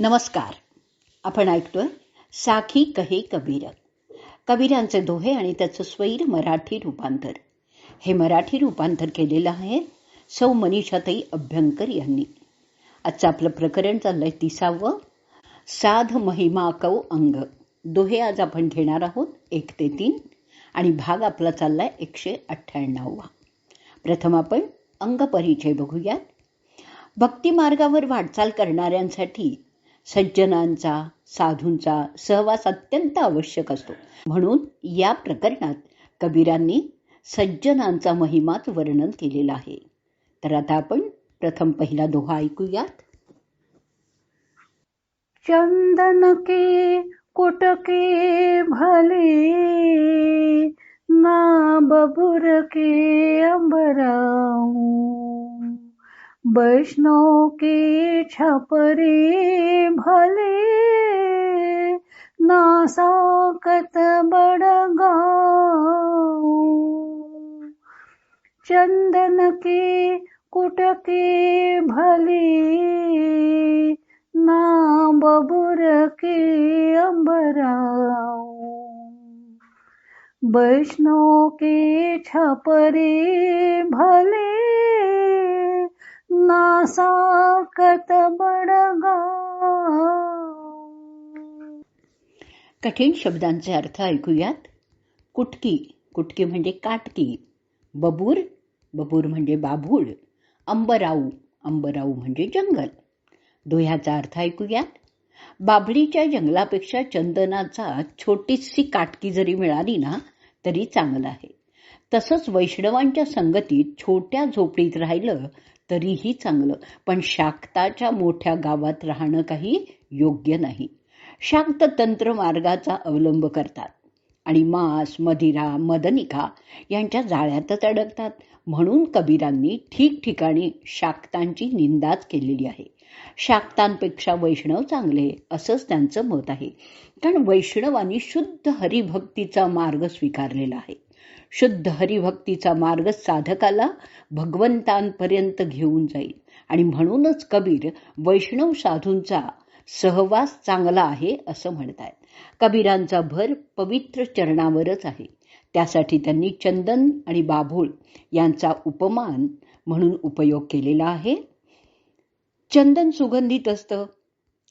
नमस्कार. आपण ऐकतोय साखी कहे कबीर. कबीरांचे दोहे आणि त्याचं स्वैर मराठी रूपांतर. हे मराठी रूपांतर केलेलं आहे सौ मनीषाताई अभ्यंकर यांनी. आजचं आपलं प्रकरण चाललंय तिसावं. साध महिमा कौ अंग. दोहे आज आपण घेणार आहोत एक ते तीन आणि भाग आपला चाललाय एकशे अठ्ठ्याण्णववा. प्रथम आपण अंग परिचय बघूयात. भक्ती मार्गावर वाटचाल करणाऱ्यांसाठी सज्जनांचा साधूंचा सहवास अत्यंत आवश्यक असतो. म्हणून या प्रकरणात कबीरांनी सज्जनांचा महिमाच वर्णन केलेला आहे. तर आता आपण प्रथम पहिला दोहा ऐकूयात. चंदन के कुटके भले ना बबुर के अंबराऊ। वैष्णव के छपरे भले नासाकत बड़गा चंदन के कुटके भले ना बबुर के अंबराओ वैष्णव के छपरे भले नासाकत बडगाव कठीण शब्दांचे अर्थ ऐकूयात. कुटकी कुटकी म्हणजे काटकी. बबूर बबूर म्हणजे बाभूळ. अंबराऊ अंबराऊ म्हणजे जंगल. दोह्याचा अर्थ ऐकूयात. बाभळीच्या जंगलापेक्षा चंदनाचा छोटीशी काटकी जरी मिळाली ना तरी चांगलं आहे. तसंच वैष्णवांच्या संगतीत छोट्या झोपडीत राहिलं तरीही चांगलं. पण शाक्ताच्या मोठ्या गावात राहणं काही योग्य नाही. शाक्त तंत्र मार्गाचा अवलंब करतात आणि मांस मदिरा मदनिका यांच्या जाळ्यातच अडकतात. म्हणून कबीरांनी ठिकठिकाणी शाक्तांची निंदाच केलेली आहे. शाक्तांपेक्षा वैष्णव चांगले असंच त्यांचं मत आहे. कारण वैष्णवांनी शुद्ध हरिभक्तीचा मार्ग स्वीकारलेला आहे. शुद्ध हरिभक्तीचा मार्ग साधकाला भगवंतांपर्यंत घेऊन जाईल. आणि म्हणूनच कबीर वैष्णव साधूंचा सहवास चांगला आहे असं म्हणतायत. कबीरांचा भर पवित्र चरणावरच आहे. त्यासाठी त्यांनी चंदन आणि बाभूळ यांचा उपमान म्हणून उपयोग केलेला आहे. चंदन सुगंधित असतं.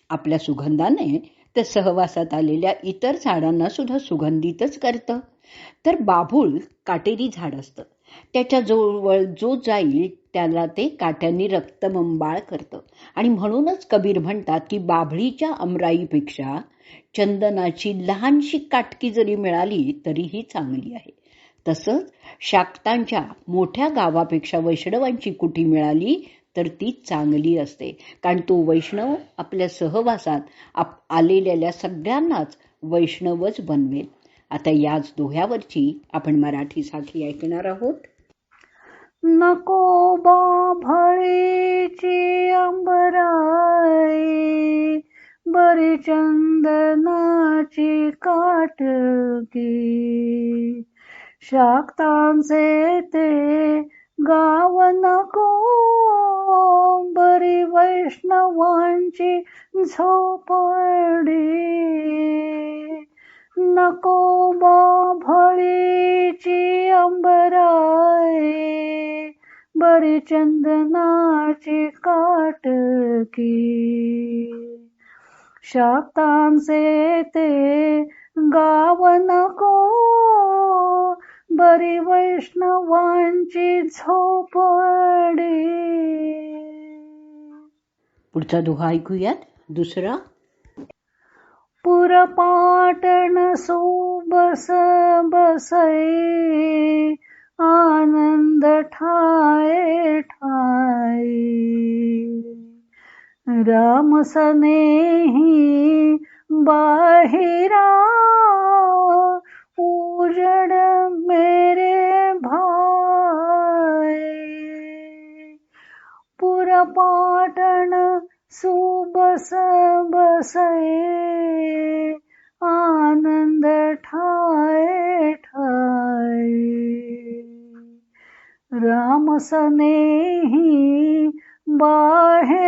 आपल्या सुगंधाने तर सहवासात आलेल्या इतर झाडांना सुद्धा सुगंधितच करतं. तर बाभूळ काटेरी झाड असतं. त्याच्याजवळ जो जाईल त्याला ते काट्यांनी रक्तमंबाळ करतं. आणि म्हणूनच कबीर म्हणतात की बाभळीच्या अमराईपेक्षा चंदनाची लहानशी काटकी जरी मिळाली तरीही चांगली आहे. तसंच शाक्तांच्या मोठ्या गावापेक्षा वैष्णवांची कुटी मिळाली तर ती चांगली असते. कारण तो वैष्णव आपल्या सहवासात आप आलेल्या सगळ्यांनाच वैष्णवच बनवेल. आता याच दोह्यावरची आपण मराठी साखी ऐकणार आहोत. नको बाभळीची अंबराई बरी चंदनाची काटकी. शाक्तांचे ते गाव नको बरी वैष्णवांची झोपडी. नको बाभळीची अंबराई बरी चंदनाची काटकी. शाक्तांचे ते गाव नको बरी वैष्णवांची झोपडी पुढचा दोहा ऐकूयात. दुसरा. पुरपाटण सुबस बसई आनंद ठाय ठाई राम सनेही बाहिरा उजड मेरे भाई। पुरपाटण सुबस बसई आनंद ठाए ठाए। राम सनेही बाहे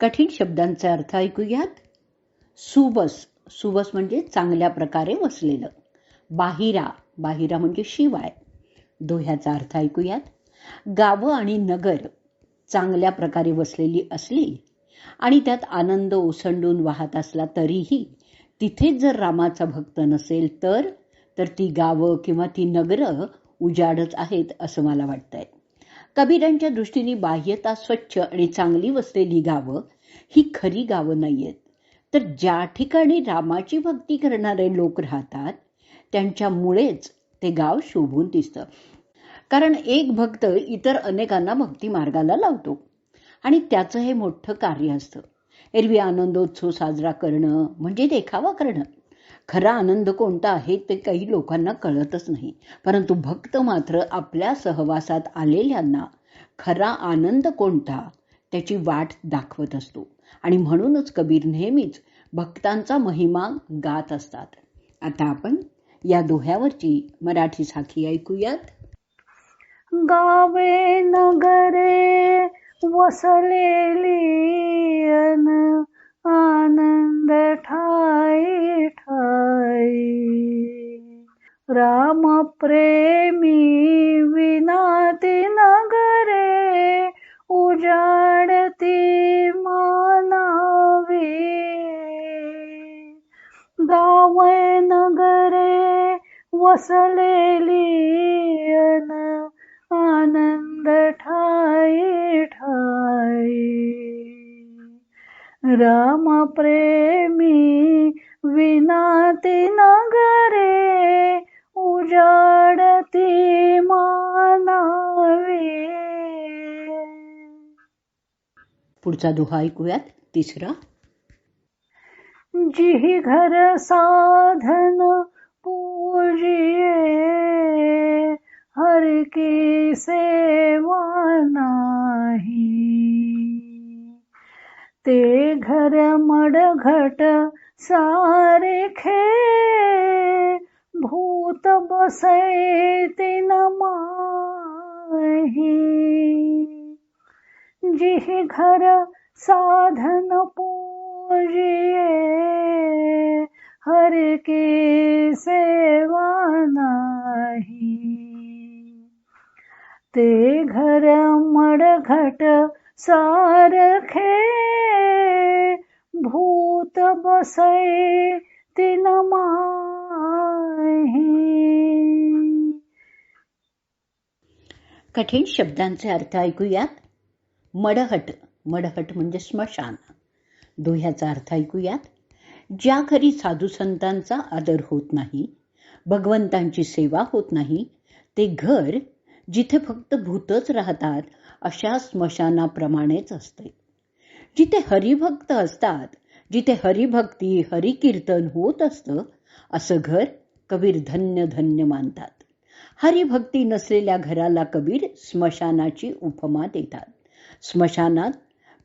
कठीण शब्दांचा अर्थ ऐकूयात. सुबस सुबस म्हणजे चांगल्या प्रकारे वसलेलं. बाहिरा. बाहिरा म्हणजे शिवाय. दोह्याचा अर्थ ऐकूयात. गावं आणि नगर चांगल्या प्रकारे वसलेली असली आणि त्यात आनंद ओसंडून वाहत असला तरीही तिथेच जर रामाचा भक्त नसेल तर तर ती गावं किंवा ती नगरं उजाडच आहेत असं मला वाटतंय. कबीरांच्या दृष्टीने बाह्यता स्वच्छ आणि चांगली वसलेली गावं ही खरी गावं नाहीयेत. तर ज्या ठिकाणी रामाची भक्ती करणारे लोक राहतात त्यांच्यामुळेच ते गाव शोभून दिसतं. कारण एक भक्त इतर अनेकांना भक्ती मार्गाला लावतो. आणि त्याचं हे मोठं कार्य असतं. एरवी आनंदोत्सव साजरा करणं म्हणजे देखावा करणं. खरा आनंद कोणता आहे ते काही लोकांना कळतच नाही. परंतु भक्त मात्र आपल्या सहवासात आलेल्यांना खरा आनंद कोणता त्याची वाट दाखवत असतो. आणि म्हणूनच कबीर नेहमीच भक्तांचा महिमा गात असतात. आता आपण या दोह्यावरची मराठी साखी ऐकूयात. गावे नगरे वसलेली राम प्रेमी विनाती नगरे उजाडती मानावी. गावे नगरे वसलेली अन आनंद ठाई ठाई. राम प्रेमी विनाती नगरे उजाडती मानावी. पुढचा दोहा ऐकूयात. तिसरा. जिही घर साधन पूजिये हर की सेवा नाही ते घर मडघट सारखे भूत बसे तिन माही। जिही घर साधन पूजिये हर की सेवा नाही। ते घर मडघट सारखे, भूत बसे तिन कठीण शब्दांचे अर्थ ऐकूयात. मडहट मडहट म्हणजे स्मशान. दोह्याचा अर्थ ऐकूयात. ज्या घरी साधू संतांचा आदर होत नाही भगवंतांची सेवा होत नाही ते घर जिथे फक्त भूतच राहतात अशा स्मशानाप्रमाणेच असते. जिथे हरिभक्त असतात जिथे हरिभक्ती हरिकीर्तन होत असतं असं घर कबीर धन्य धन्य मानतात. हरिभक्ती नसलेल्या घराला कबीर स्मशानाची उपमा देतात. स्मशानात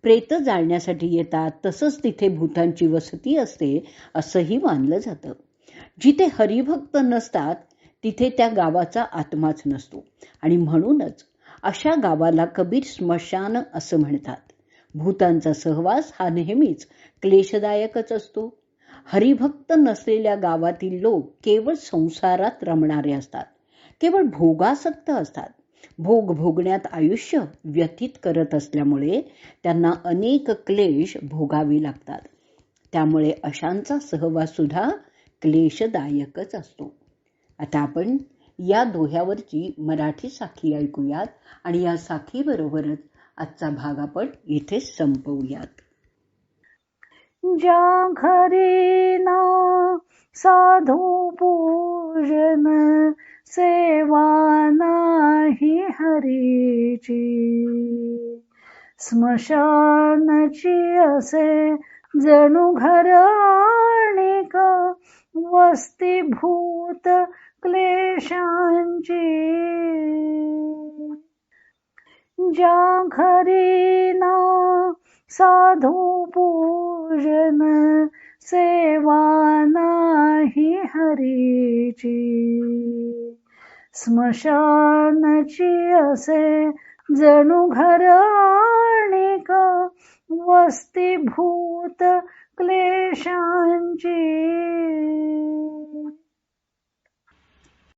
प्रेत जाळण्यासाठी येतात तसंच तिथे भूतांची वसती असते असंही मानलं जातं. जिथे हरिभक्त नसतात तिथे त्या गावाचा आत्माच नसतो. आणि म्हणूनच अशा गावाला कबीर स्मशान असं म्हणतात. भूतांचा सहवास हा नेहमीच क्लेशदायकच असतो. हरिभक्त नसलेल्या गावातील लोक केवळ संसारात रमणारे असतात. केवळ भोगासक्त असतात. भोग भोगण्यात आयुष्य व्यतीत करत असल्यामुळे त्यांना अनेक क्लेश भोगावे लागतात. त्यामुळे अशांचा सहवास सुद्धा क्लेशदायकच असतो. आता आपण या दोह्यावरची मराठी साखी ऐकूयात आणि या साखीबरोबरच आजचा भाग आपण इथे संपवूयात. ज्या घरी ना साधू पूजन सेवा नाही हरीची. स्मशानची असे जणू घर आणिक वस्ती भूत क्लेशांची. ज्या घरी ना साधू पूजन सेवा नाही हरीची. स्मशानची असे जणू घर आणिक वस्तीभूत क्लेशांची.